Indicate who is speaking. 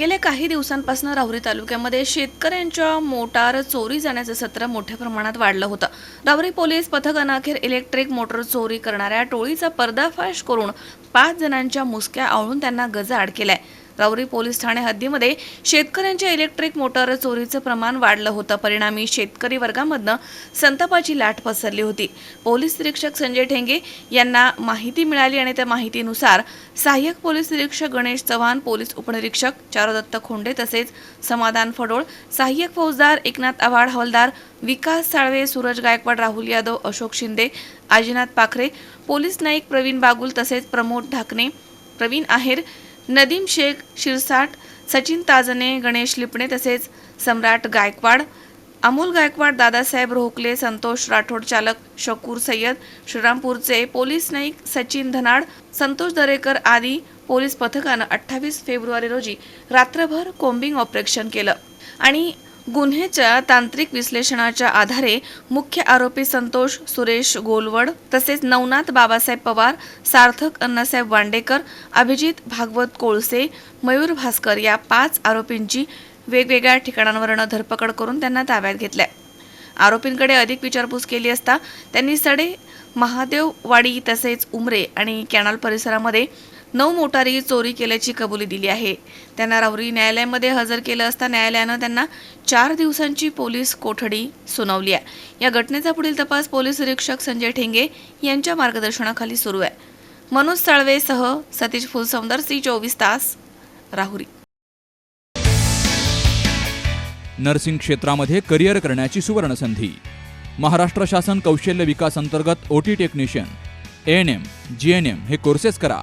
Speaker 1: गेल्या काही दिवसांपासून राहुरी तालुक्यामध्ये शेतकऱ्यांच्या मोटार चोरी जाण्याचं सत्र मोठ्या प्रमाणात वाढलं होतं. राहुरी पोलीस पथकानं अखेर इलेक्ट्रिक मोटर चोरी करणाऱ्या टोळीचा पर्दाफाश करून पाच जणांच्या मुसक्या आवळून त्यांना गजाआड केलाय. राऊरी पोलीस ठाणे हद्दीमध्ये शेतकऱ्यांच्या इलेक्ट्रिक मोटार चोरीचं प्रमाण वाढलं होतं. परिणामी शेतकरी वर्गामधनं संतापाची लाट पसरली होती. पोलीस निरीक्षक संजय ठेंगे यांना माहिती मिळाली आणि त्या माहितीनुसार सहाय्यक पोलीस निरीक्षक गणेश चव्हाण पोलीस उपनिरीक्षक चारुदत्त खोंडे तसेच समाधान फडोळ सहाय्यक फौजदार एकनाथ आव्हाड हवालदार विकास साळवे सूरज गायकवाड राहुल यादव अशोक शिंदे आजीनाथ पाखरे पोलीस नाईक प्रवीण बागुल तसेच प्रमोद ढाकणे प्रवीण आहेर नदीम शेख शिरसाट सचिन ताजने गणेश लिपणे तसेच सम्राट गायकवाड अमोल गायकवाड दादासाहेब रोहकले संतोष राठोड चालक शकूर सय्यद श्रीरामपूरचे पोलीस नाईक सचिन धनाड संतोष दरेकर आदी पोलीस पथकानं अठ्ठावीस फेब्रुवारी रोजी रात्रभर कोम्बिंग ऑपरेशन केलं. आणि गुन्ह्याच्या तांत्रिक विश्लेषणाच्या आधारे मुख्य आरोपी संतोष सुरेश गोलवड तसेच नवनाथ बाबासाहेब पवार सार्थक अण्णासाहेब वांडेकर अभिजित भागवत कोळसे मयूर भास्कर या पाच आरोपींची वेगवेगळ्या ठिकाणांवरनं धरपकड करून त्यांना ताब्यात घेतल्या. आरोपींकडे अधिक विचारपूस केली असता त्यांनी सडे महादेववाडी तसेच उमरे आणि कॅनल परिसरामध्ये नऊ मोटारी चोरी केल्याची कबुली दिली आहे. त्यांना राहुरी न्यायालयामध्ये हजर केलं असता न्यायालयानं त्यांना चार दिवसांची पोलीस कोठडी सुनावली आहे. या घटनेचा पुढील तपास पोलीस निरीक्षक संजय ठेंगे यांच्या मार्गदर्शनाखाली सुरू आहे. मनोज साळवेसह सतीश फुलसौंदर सी चोवीस तास राहुरी.
Speaker 2: नर्सिंग क्षेत्रामध्ये करिअर करण्याची सुवर्णसंधी. महाराष्ट्र शासन कौशल्य विकास अंतर्गत OT technician N M G N M हे कोर्सेस करा.